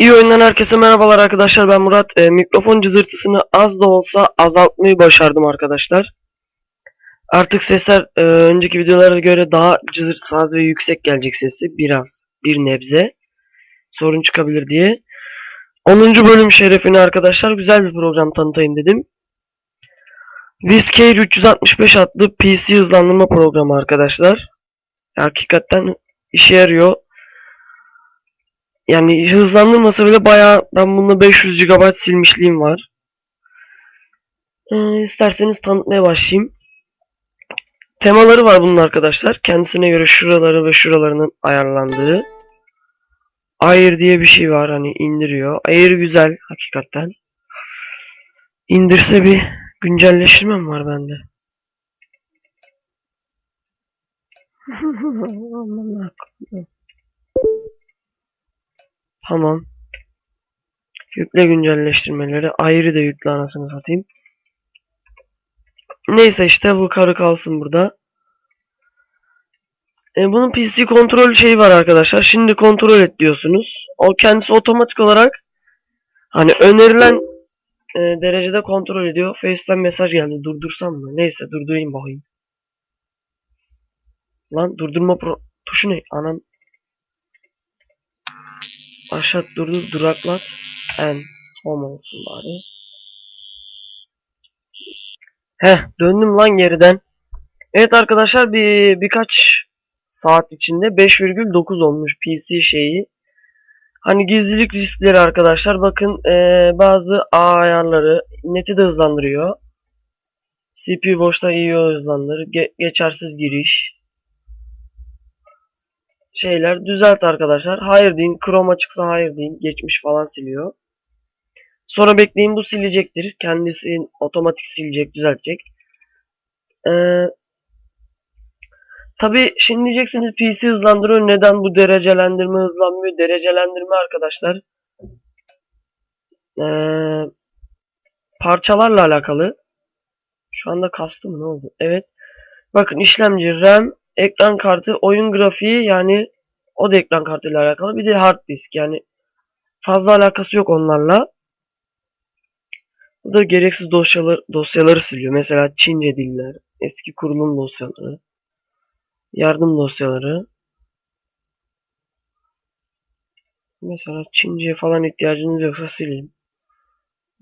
İyi oyundan herkese merhabalar arkadaşlar ben Murat. Ee, mikrofon cızırtısını az da olsa azaltmayı başardım arkadaşlar. Artık sesler e, önceki videolara göre daha cızırtısı ve yüksek gelecek sesi. Biraz, bir nebze. Sorun çıkabilir diye. 10. bölüm şerefine arkadaşlar güzel bir program tanıtayım dedim. Vizcare 365 adlı PC hızlandırma programı arkadaşlar. Hakikaten işe yarıyor. Yani hızlandırmasa bile bayağı ben bunda 500 GB silmişliğim var. Ee, isterseniz tanıtmaya başlayayım. Temaları var bunun arkadaşlar. Kendisine göre şuraları ve şuralarının ayarlandığı. Air diye bir şey var hani indiriyor. Air güzel hakikaten. İndirse bir güncelleştirme var bende? Aman. Tamam. Yükle güncelleştirmeleri. Ayrı da yükle anasını satayım. Neyse işte bu karı kalsın burada. E, bunun PC kontrol şeyi var arkadaşlar. Şimdi kontrol et diyorsunuz. O kendisi otomatik olarak hani önerilen e, derecede kontrol ediyor. Face'ten mesaj geldi. Durdursam mı? Neyse durdurayım bakayım. Lan durdurma pro tuşu ne? Anan Aşağı durdur duraklat en home olsun bari. Heh döndüm lan geriden. Evet arkadaşlar bir birkaç saat içinde 5,9 olmuş PC şeyi. Hani gizlilik riskleri arkadaşlar bakın ee, bazı ayarları neti de hızlandırıyor. CPU boşta iyi hızlandırır. Ge- geçersiz giriş şeyler düzelt arkadaşlar. Hayır deyin. Chrome açıksa hayır deyin. Geçmiş falan siliyor. Sonra bekleyin bu silecektir. Kendisi otomatik silecek, düzeltecek. Ee, Tabi şimdi diyeceksiniz PC hızlandırıyor. Neden bu derecelendirme hızlanmıyor? Derecelendirme arkadaşlar. Ee, parçalarla alakalı. Şu anda kastı mı ne oldu? Evet. Bakın işlemci RAM ekran kartı, oyun grafiği yani o da ekran kartıyla alakalı. Bir de hard disk yani fazla alakası yok onlarla. Bu da gereksiz dosyalar, dosyaları siliyor. Mesela Çince diller, eski kurulum dosyaları, yardım dosyaları. Mesela Çince falan ihtiyacınız yoksa silin.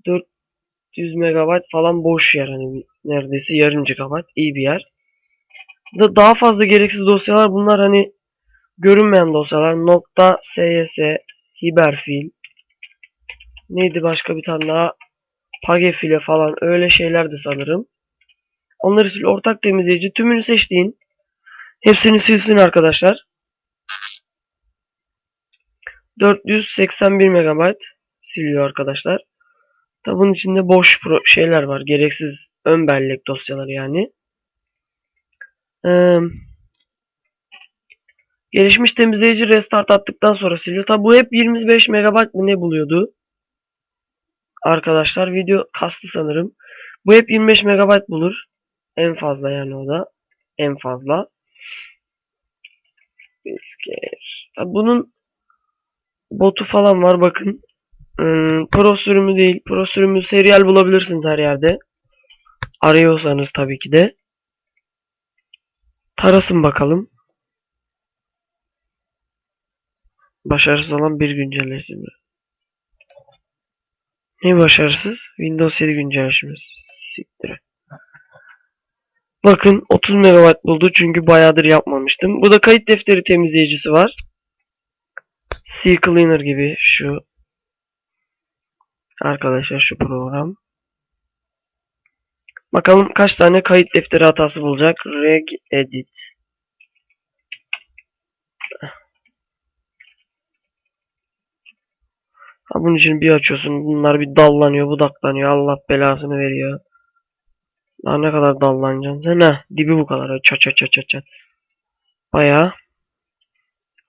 400 MB falan boş yer hani neredeyse yarım GB iyi bir yer da daha fazla gereksiz dosyalar bunlar hani görünmeyen dosyalar nokta .sys hiberfil neydi başka bir tane daha pagefile falan öyle şeylerdi sanırım. Onları sil ortak temizleyici tümünü seçtiğin hepsini silsin arkadaşlar. 481 MB siliyor arkadaşlar. Tabi bunun içinde boş şeyler var. Gereksiz ön bellek dosyaları yani. Ee, gelişmiş temizleyici restart attıktan sonra siliyor. Tabi bu hep 25 MB mı ne buluyordu? Arkadaşlar video kastı sanırım. Bu hep 25 MB bulur. En fazla yani o da. En fazla. Tabi bunun botu falan var bakın. Hmm, pro sürümü değil. Pro sürümü serial bulabilirsiniz her yerde. Arıyorsanız tabii ki de. Tarasın bakalım. Başarısız olan bir güncelleştirme. Ne başarısız? Windows 7 güncelleştirmesi. Siktir. Bakın 30 MB buldu çünkü bayağıdır yapmamıştım. Bu da kayıt defteri temizleyicisi var. CCleaner gibi şu. Arkadaşlar şu program. Bakalım kaç tane kayıt defteri hatası bulacak. Reg edit. Ha bunun için bir açıyorsun. Bunlar bir dallanıyor, budaklanıyor. Allah belasını veriyor. Daha ne kadar dallanacaksın sen? Heh, dibi bu kadar. Çat çat çat çat çat. Bayağı.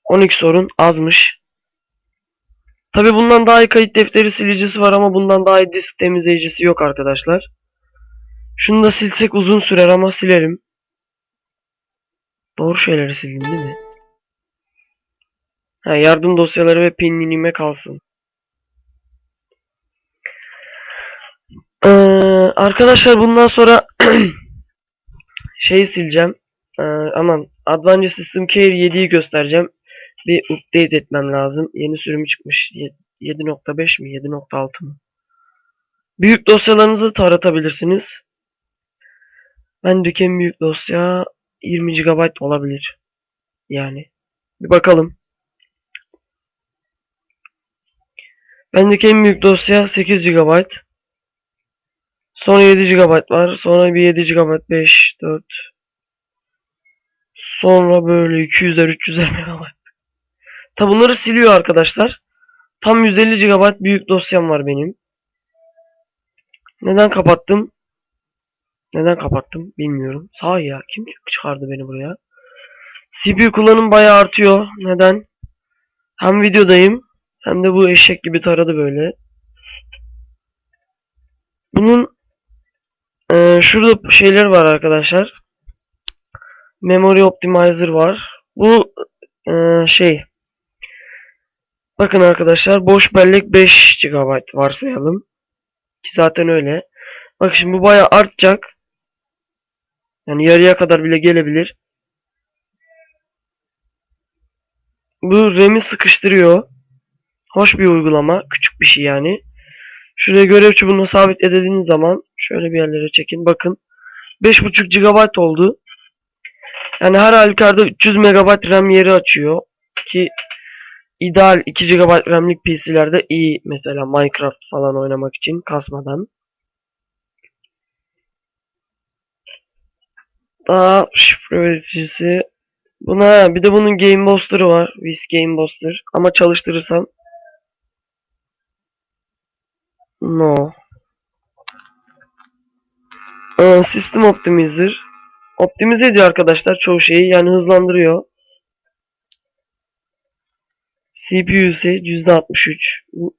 12 sorun azmış. Tabi bundan daha iyi kayıt defteri silicisi var ama bundan daha iyi disk temizleyicisi yok arkadaşlar. Şunu da silsek uzun sürer ama silelim. Doğru şeyleri sildim değil mi? Ha, yardım dosyaları ve pinlinime kalsın. Ee, arkadaşlar bundan sonra şeyi sileceğim. Ee, aman Advanced System Care 7'yi göstereceğim. Bir update etmem lazım. Yeni sürümü çıkmış. 7.5 mi 7.6 mı? Büyük dosyalarınızı taratabilirsiniz. Bendeki en büyük dosya 20 GB olabilir. Yani. Bir bakalım. Bendeki en büyük dosya 8 GB. Sonra 7 GB var. Sonra bir 7 GB 5, 4. Sonra böyle 200'er 300'er MB. Tabi bunları siliyor arkadaşlar. Tam 150 GB büyük dosyam var benim. Neden kapattım? Neden kapattım bilmiyorum. Sağ ya kim çıkardı beni buraya? CPU kullanım bayağı artıyor. Neden? Hem videodayım hem de bu eşek gibi taradı böyle. Bunun eee, şurada şeyler var arkadaşlar. Memory Optimizer var. Bu eee, şey. Bakın arkadaşlar boş bellek 5 GB varsayalım. Ki zaten öyle. Bak şimdi bu bayağı artacak. Yani yarıya kadar bile gelebilir. Bu RAM'i sıkıştırıyor. Hoş bir uygulama. Küçük bir şey yani. Şuraya görev çubuğunu sabit edildiğiniz zaman şöyle bir yerlere çekin. Bakın. 5.5 GB oldu. Yani her halükarda 300 MB RAM yeri açıyor. Ki ideal 2 GB RAM'lik PC'lerde iyi. Mesela Minecraft falan oynamak için kasmadan. Daha şifre üreticisi. Buna bir de bunun Game Booster'ı var. Vis Game Booster. Ama çalıştırırsam No. Ee, System Optimizer. Optimize ediyor arkadaşlar çoğu şeyi. Yani hızlandırıyor. CPU ise %63. Bu-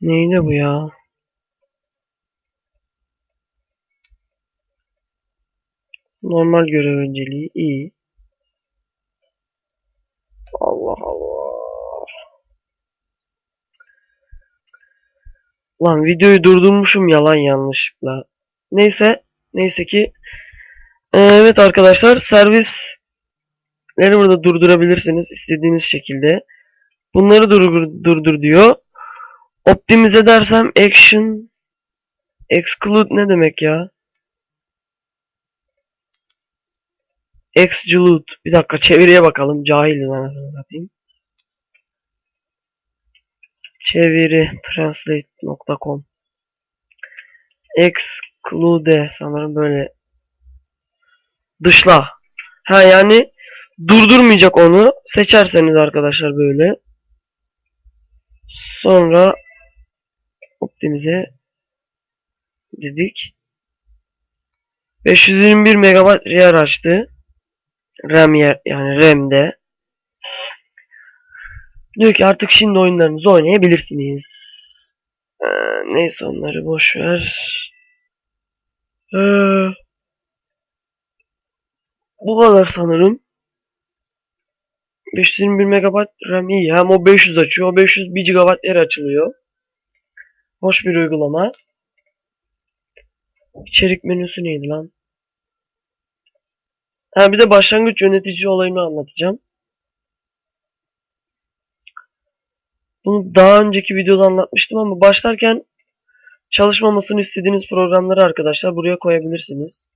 Neydi bu ya? Normal görev önceliği iyi. Allah Allah. Lan videoyu durdurmuşum yalan yanlışlıkla. Neyse. Neyse ki. Ee, Evet arkadaşlar servisleri burada durdurabilirsiniz istediğiniz şekilde. Bunları durdur, durdur diyor. Optimize dersem action exclude ne demek ya? Exclude. Bir dakika çeviriye bakalım. Cahilim anasını satayım. Çeviri translate.com Exclude sanırım böyle dışla. Ha yani durdurmayacak onu. Seçerseniz arkadaşlar böyle. Sonra optimize dedik. 521 MB yer açtı. RAM yer, yani RAM'de. Diyor ki artık şimdi oyunlarınızı oynayabilirsiniz. Ee, neyse onları boş ver. Ee, bu kadar sanırım. 521 MB RAM iyi. Hem o 500 açıyor. O 500 1 GB yer açılıyor. Hoş bir uygulama. İçerik menüsü neydi lan? Ha bir de başlangıç yönetici olayını anlatacağım. Bunu daha önceki videoda anlatmıştım ama başlarken çalışmamasını istediğiniz programları arkadaşlar buraya koyabilirsiniz.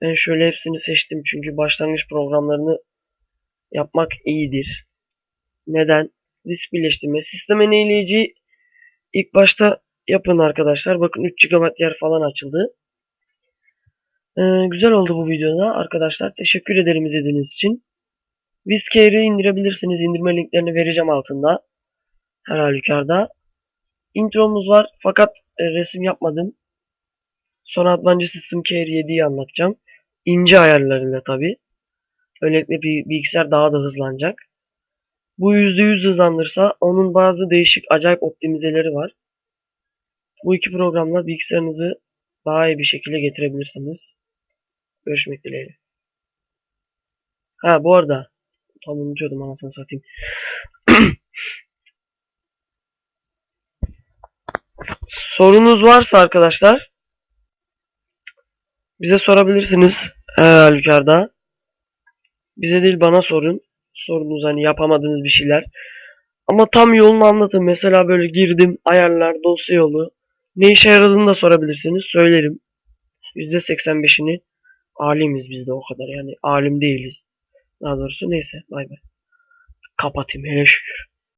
Ben şöyle hepsini seçtim çünkü başlangıç programlarını yapmak iyidir. Neden? Disk birleştirme. Sistem eneyleyici ilk başta yapın arkadaşlar. Bakın 3 GB yer falan açıldı. Ee, güzel oldu bu videoda arkadaşlar. Teşekkür ederim izlediğiniz için. Wizcare'i indirebilirsiniz. İndirme linklerini vereceğim altında. Her halükarda. Intromuz var fakat e, resim yapmadım. Sonra Advanced System Care 7'yi anlatacağım. İnce ayarlarıyla tabi. Böylelikle bir bilgisayar daha da hızlanacak. Bu %100 hızlandırsa onun bazı değişik acayip optimizeleri var. Bu iki programla bilgisayarınızı daha iyi bir şekilde getirebilirsiniz. Görüşmek dileğiyle. Ha bu arada tam unutuyordum anasını satayım. sorunuz varsa arkadaşlar bize sorabilirsiniz her halükarda. Bize değil bana sorun. Sorunuz hani yapamadığınız bir şeyler. Ama tam yolunu anlatın. Mesela böyle girdim ayarlar dosya yolu. Ne işe yaradığını da sorabilirsiniz. Söylerim. %85'ini alimiz biz de o kadar. Yani alim değiliz. Daha doğrusu neyse bay bay. Kapatayım hele şükür.